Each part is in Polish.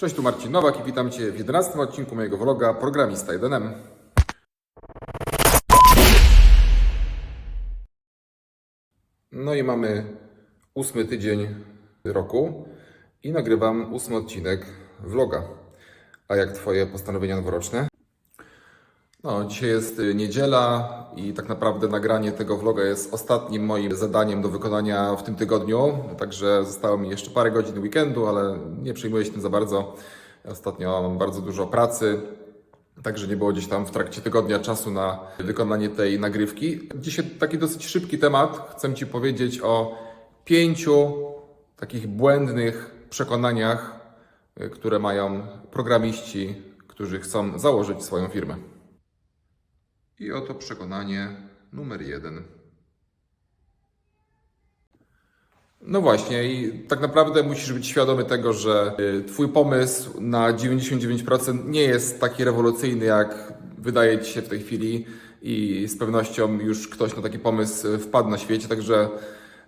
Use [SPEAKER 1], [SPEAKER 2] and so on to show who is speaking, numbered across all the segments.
[SPEAKER 1] Cześć, tu Marcin Nowak i witam Cię w 11 odcinku mojego vloga Programista 1M. No i mamy ósmy tydzień roku i nagrywam ósmy odcinek vloga. A jak Twoje postanowienia noworoczne? No, dzisiaj jest y, niedziela i tak naprawdę nagranie tego vloga jest ostatnim moim zadaniem do wykonania w tym tygodniu. Także zostało mi jeszcze parę godzin weekendu, ale nie przejmuję się tym za bardzo. Ostatnio mam bardzo dużo pracy, także nie było gdzieś tam w trakcie tygodnia czasu na wykonanie tej nagrywki. Dzisiaj taki dosyć szybki temat. Chcę Ci powiedzieć o pięciu takich błędnych przekonaniach, y, które mają programiści, którzy chcą założyć swoją firmę. I oto przekonanie numer jeden. No właśnie, i tak naprawdę musisz być świadomy tego, że y, Twój pomysł na 99% nie jest taki rewolucyjny, jak wydaje Ci się w tej chwili, i z pewnością już ktoś na taki pomysł y, wpadł na świecie, także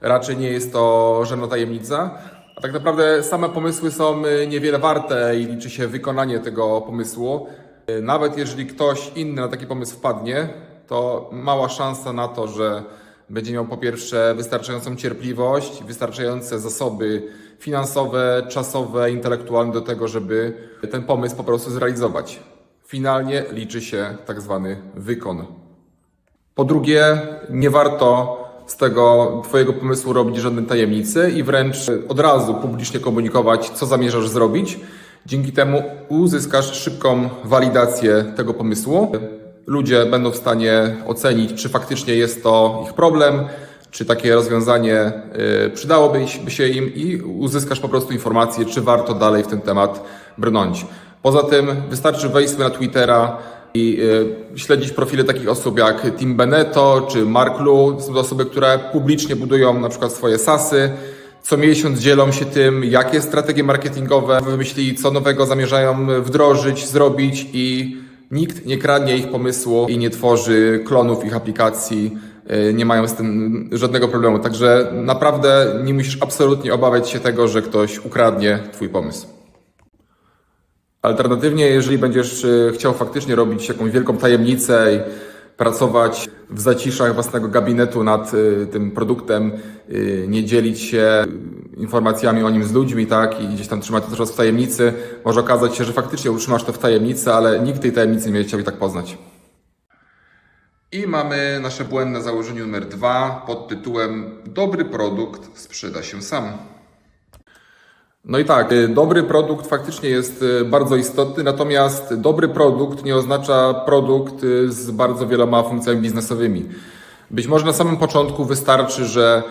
[SPEAKER 1] raczej nie jest to żadna tajemnica. A tak naprawdę same pomysły są y, niewiele warte i liczy się wykonanie tego pomysłu. Y, Nawet jeżeli ktoś inny na taki pomysł wpadnie, to mała szansa na to, że będzie miał po pierwsze wystarczającą cierpliwość, wystarczające zasoby finansowe, czasowe, intelektualne do tego, żeby ten pomysł po prostu zrealizować. Finalnie liczy się tak zwany wykon. Po drugie, nie warto z tego Twojego pomysłu robić żadnej tajemnicy i wręcz od razu publicznie komunikować, co zamierzasz zrobić. Dzięki temu uzyskasz szybką walidację tego pomysłu. Ludzie będą w stanie ocenić, czy faktycznie jest to ich problem, czy takie rozwiązanie y, przydałoby się im i uzyskasz po prostu informację, czy warto dalej w ten temat brnąć. Poza tym wystarczy wejść na Twittera i y, śledzić profile takich osób jak Tim Beneto czy Mark Lu. Są to osoby, które publicznie budują na przykład swoje sasy, co miesiąc dzielą się tym, jakie strategie marketingowe wymyślili, co nowego zamierzają wdrożyć, zrobić i nikt nie kradnie ich pomysłu i nie tworzy klonów ich aplikacji. y, Nie mają z tym żadnego problemu. Także naprawdę nie musisz absolutnie obawiać się tego, że ktoś ukradnie Twój pomysł. Alternatywnie, jeżeli będziesz y, chciał faktycznie robić jakąś wielką tajemnicę i pracować w zaciszach własnego gabinetu nad y, tym produktem, y, nie dzielić się y, informacjami o nim z ludźmi, tak, i gdzieś tam trzymać to w tajemnicy, może okazać się, że faktycznie utrzymasz to w tajemnicy, ale nikt tej tajemnicy nie chciał i tak poznać. I mamy nasze błędne założenie numer dwa pod tytułem Dobry produkt sprzeda się sam. No i tak, y, dobry produkt faktycznie jest y, bardzo istotny, natomiast dobry produkt nie oznacza produkt y, z bardzo wieloma funkcjami biznesowymi. Być może na samym początku wystarczy, że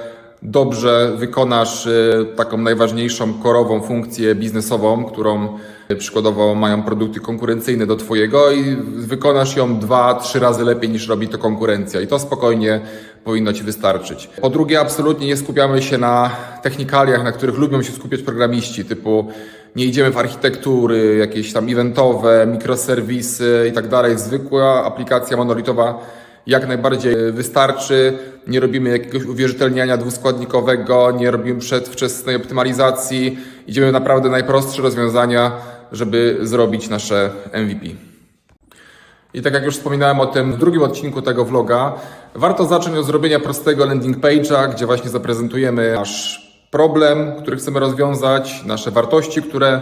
[SPEAKER 1] dobrze wykonasz taką najważniejszą korową funkcję biznesową, którą przykładowo mają produkty konkurencyjne do Twojego i wykonasz ją dwa, trzy razy lepiej niż robi to konkurencja i to spokojnie powinno Ci wystarczyć. Po drugie, absolutnie nie skupiamy się na technikaliach, na których lubią się skupiać programiści, typu nie idziemy w architektury, jakieś tam eventowe, mikroserwisy i tak dalej. Zwykła aplikacja monolitowa jak najbardziej wystarczy. Nie robimy jakiegoś uwierzytelniania dwuskładnikowego, nie robimy przedwczesnej optymalizacji. Idziemy naprawdę najprostsze rozwiązania, żeby zrobić nasze MVP. I tak jak już wspominałem o tym w drugim odcinku tego vloga, warto zacząć od zrobienia prostego landing page'a, gdzie właśnie zaprezentujemy nasz problem, który chcemy rozwiązać, nasze wartości, które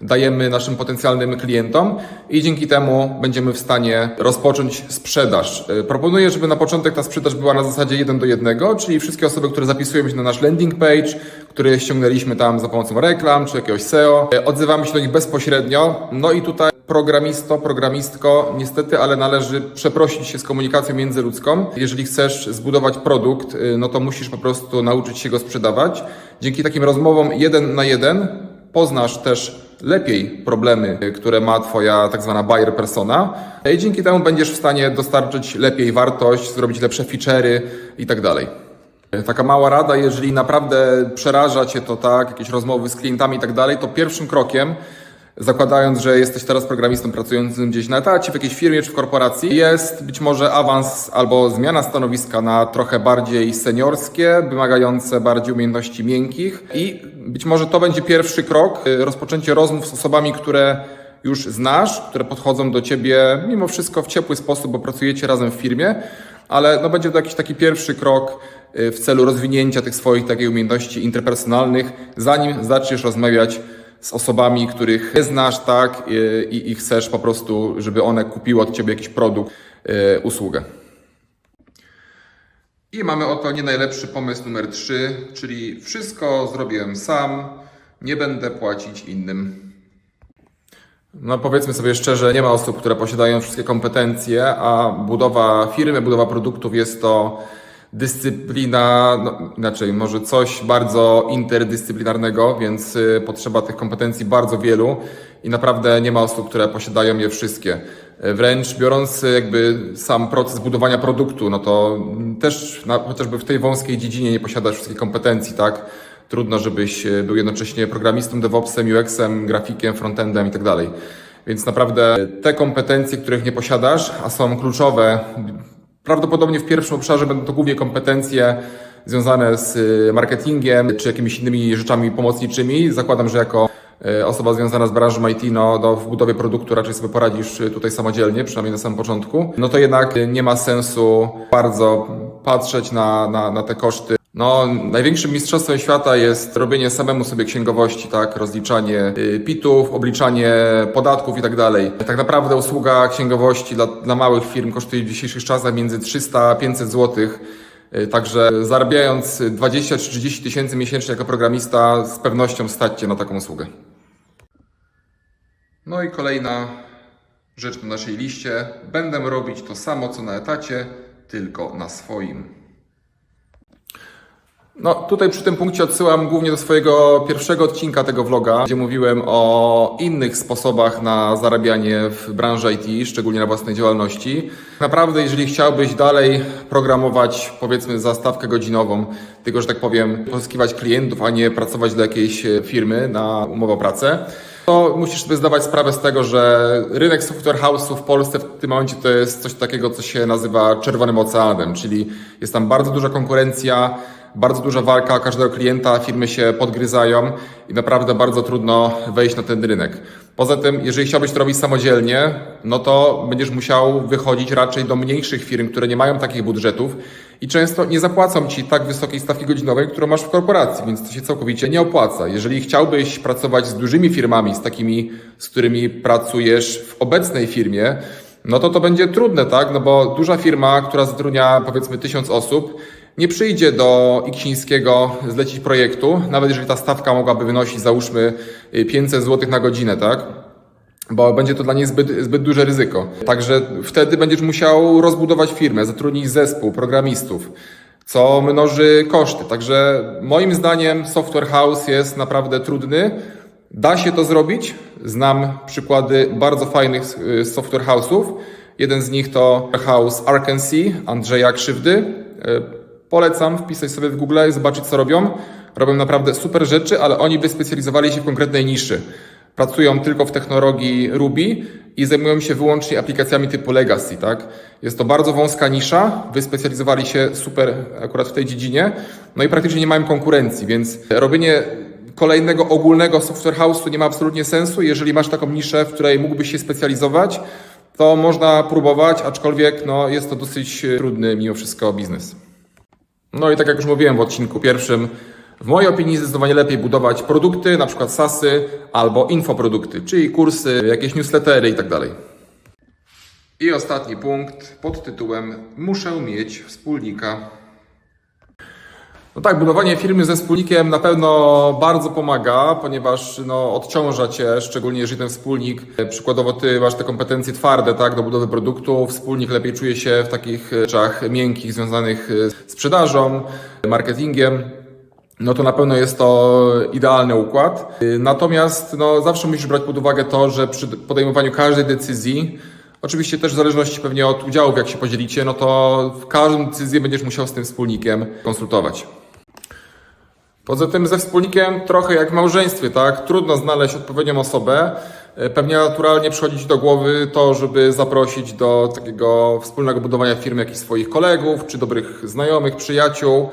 [SPEAKER 1] dajemy naszym potencjalnym klientom i dzięki temu będziemy w stanie rozpocząć sprzedaż. Y, Proponuję, żeby na początek ta sprzedaż była na zasadzie 1 do 1, czyli wszystkie osoby, które zapisują się na nasz landing page, który ściągnęliśmy tam za pomocą reklam czy jakiegoś SEO, y, odzywamy się do nich bezpośrednio. No i tutaj programisto, programistko, niestety, ale należy przeprosić się z komunikacją międzyludzką. Jeżeli chcesz zbudować produkt, y, no to musisz po prostu nauczyć się go sprzedawać. Dzięki takim rozmowom jeden na jeden poznasz też lepiej problemy, które ma Twoja tak zwana buyer persona i dzięki temu będziesz w stanie dostarczyć lepiej wartość, zrobić lepsze feature'y i tak dalej. Taka mała rada, jeżeli naprawdę przeraża Cię to tak, jakieś rozmowy z klientami i tak dalej, to pierwszym krokiem Zakładając, że jesteś teraz programistą pracującym gdzieś na etacie, w jakiejś firmie czy w korporacji, jest być może awans albo zmiana stanowiska na trochę bardziej seniorskie, wymagające bardziej umiejętności miękkich. I być może to będzie pierwszy krok, y, rozpoczęcie rozmów z osobami, które już znasz, które podchodzą do ciebie mimo wszystko w ciepły sposób, bo pracujecie razem w firmie, ale no będzie to jakiś taki pierwszy krok y, w celu rozwinięcia tych swoich takich umiejętności interpersonalnych, zanim zaczniesz rozmawiać z osobami, których nie znasz, tak, i, i chcesz po prostu, żeby one kupiły od ciebie jakiś produkt, y, usługę. I mamy oto nie najlepszy pomysł numer 3, czyli wszystko zrobiłem sam, nie będę płacić innym. No powiedzmy sobie szczerze, nie ma osób, które posiadają wszystkie kompetencje, a budowa firmy, budowa produktów jest to dyscyplina, no, inaczej, może coś bardzo interdyscyplinarnego, więc y, potrzeba tych kompetencji bardzo wielu i naprawdę nie ma osób, które posiadają je wszystkie. Y, Wręcz biorąc y, jakby sam proces budowania produktu, no to też na, chociażby w tej wąskiej dziedzinie nie posiadasz wszystkich kompetencji, tak? Trudno, żebyś był jednocześnie programistą, DevOpsem, UX-em, grafikiem, frontendem i tak dalej. Więc naprawdę te kompetencje, których nie posiadasz, a są kluczowe, prawdopodobnie w pierwszym obszarze będą to głównie kompetencje związane z e, marketingiem czy jakimiś innymi rzeczami pomocniczymi. Zakładam, że jako e, osoba związana z branżą IT, no, no w budowie produktu raczej sobie poradzisz e, tutaj samodzielnie, przynajmniej na samym początku. No to jednak nie ma sensu bardzo patrzeć na, na, na te koszty no, największym mistrzostwem świata jest robienie samemu sobie księgowości, tak? Rozliczanie y, pitów, obliczanie podatków i tak dalej. Tak naprawdę usługa księgowości dla, dla małych firm kosztuje w dzisiejszych czasach między 300 a 500 zł. Y, Także zarabiając 20 czy 30 tysięcy miesięcznie jako programista, z pewnością stać Cię na taką usługę. No i kolejna rzecz na naszej liście. Będę robić to samo co na etacie, tylko na swoim. No, tutaj przy tym punkcie odsyłam głównie do swojego pierwszego odcinka tego vloga, gdzie mówiłem o innych sposobach na zarabianie w branży IT, szczególnie na własnej działalności. Naprawdę, jeżeli chciałbyś dalej programować, powiedzmy, za stawkę godzinową, tylko, że tak powiem, pozyskiwać klientów, a nie pracować dla jakiejś firmy na umowę o pracę, to musisz sobie zdawać sprawę z tego, że rynek software house'u w Polsce w tym momencie to jest coś takiego, co się nazywa czerwonym oceanem, czyli jest tam bardzo duża konkurencja, bardzo duża walka każdego klienta, firmy się podgryzają i naprawdę bardzo trudno wejść na ten rynek. Poza tym, jeżeli chciałbyś to robić samodzielnie, no to będziesz musiał wychodzić raczej do mniejszych firm, które nie mają takich budżetów i często nie zapłacą ci tak wysokiej stawki godzinowej, którą masz w korporacji, więc to się całkowicie nie opłaca. Jeżeli chciałbyś pracować z dużymi firmami, z takimi, z którymi pracujesz w obecnej firmie, no to to będzie trudne, tak? No bo duża firma, która zatrudnia powiedzmy tysiąc osób, nie przyjdzie do Iksińskiego zlecić projektu, nawet jeżeli ta stawka mogłaby wynosić załóżmy 500 zł na godzinę, tak? Bo będzie to dla niej zbyt, zbyt duże ryzyko. Także wtedy będziesz musiał rozbudować firmę, zatrudnić zespół, programistów, co mnoży koszty. Także moim zdaniem software house jest naprawdę trudny. Da się to zrobić. Znam przykłady bardzo fajnych y, software house'ów. Jeden z nich to House Arkansas Andrzeja Krzywdy. Polecam wpisać sobie w Google i zobaczyć, co robią. Robią naprawdę super rzeczy, ale oni wyspecjalizowali się w konkretnej niszy. Pracują tylko w technologii Ruby i zajmują się wyłącznie aplikacjami typu legacy, tak? Jest to bardzo wąska nisza, wyspecjalizowali się super akurat w tej dziedzinie, no i praktycznie nie mają konkurencji, więc robienie kolejnego ogólnego software house'u nie ma absolutnie sensu. Jeżeli masz taką niszę, w której mógłbyś się specjalizować, to można próbować, aczkolwiek no, jest to dosyć trudny mimo wszystko biznes. No i tak jak już mówiłem w odcinku pierwszym, w mojej opinii zdecydowanie lepiej budować produkty, na przykład SASy albo infoprodukty, czyli kursy, jakieś newslettery i tak. I ostatni punkt pod tytułem Muszę mieć wspólnika. No tak, budowanie firmy ze wspólnikiem na pewno bardzo pomaga, ponieważ no, odciąża Cię, szczególnie jeżeli ten wspólnik, e, przykładowo Ty masz te kompetencje twarde tak, do budowy produktu, wspólnik lepiej czuje się w takich rzeczach miękkich związanych e, z sprzedażą, marketingiem, no to na pewno jest to idealny układ. E, Natomiast no, zawsze musisz brać pod uwagę to, że przy podejmowaniu każdej decyzji Oczywiście też w zależności pewnie od udziałów, jak się podzielicie, no to w każdą decyzję będziesz musiał z tym wspólnikiem konsultować. Poza tym ze wspólnikiem trochę jak w małżeństwie, tak? Trudno znaleźć odpowiednią osobę. E, Pewnie naturalnie przychodzi Ci do głowy to, żeby zaprosić do takiego wspólnego budowania firmy jakichś swoich kolegów, czy dobrych znajomych, przyjaciół.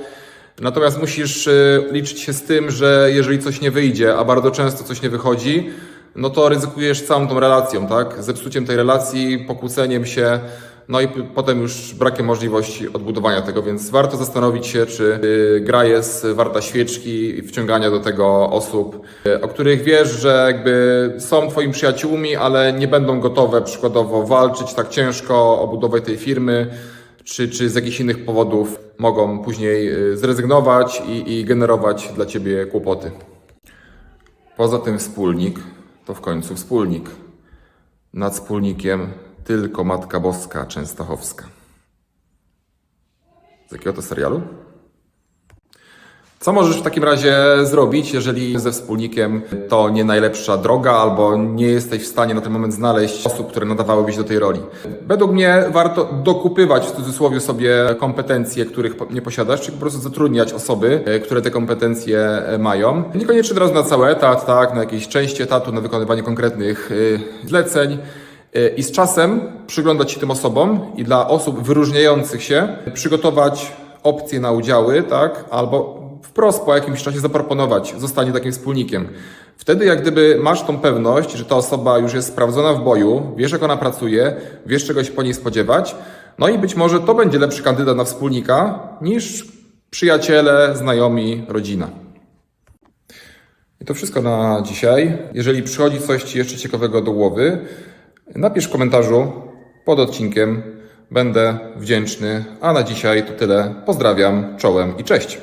[SPEAKER 1] Natomiast musisz e, liczyć się z tym, że jeżeli coś nie wyjdzie, a bardzo często coś nie wychodzi, no to ryzykujesz całą tą relacją, tak? Zepsuciem tej relacji, pokłóceniem się, no i potem już brakiem możliwości odbudowania tego, więc warto zastanowić się, czy y, gra jest warta świeczki i wciągania do tego osób, y, o których wiesz, że jakby są twoimi przyjaciółmi, ale nie będą gotowe przykładowo walczyć tak ciężko o budowę tej firmy, czy, czy z jakichś innych powodów mogą później y, zrezygnować i, i generować dla ciebie kłopoty. Poza tym wspólnik to w końcu wspólnik. Nad wspólnikiem tylko Matka Boska Częstochowska. Z jakiego to serialu? Co możesz w takim razie zrobić, jeżeli ze wspólnikiem to nie najlepsza droga, albo nie jesteś w stanie na ten moment znaleźć osób, które nadawałyby się do tej roli? Według mnie warto dokupywać w cudzysłowie sobie kompetencje, których nie posiadasz, czy po prostu zatrudniać osoby, e, które te kompetencje e, mają. Niekoniecznie od razu na cały etat, tak, na jakiejś części etatu, na wykonywanie konkretnych e, zleceń. I z czasem przyglądać się tym osobom i dla osób wyróżniających się przygotować opcje na udziały, tak? Albo wprost po jakimś czasie zaproponować zostanie takim wspólnikiem. Wtedy jak gdyby masz tą pewność, że ta osoba już jest sprawdzona w boju, wiesz jak ona pracuje, wiesz czego się po niej spodziewać, no i być może to będzie lepszy kandydat na wspólnika niż przyjaciele, znajomi, rodzina. I to wszystko na dzisiaj. Jeżeli przychodzi coś Ci jeszcze ciekawego do głowy, napisz w komentarzu pod odcinkiem. Będę wdzięczny. A na dzisiaj to tyle. Pozdrawiam, czołem i cześć.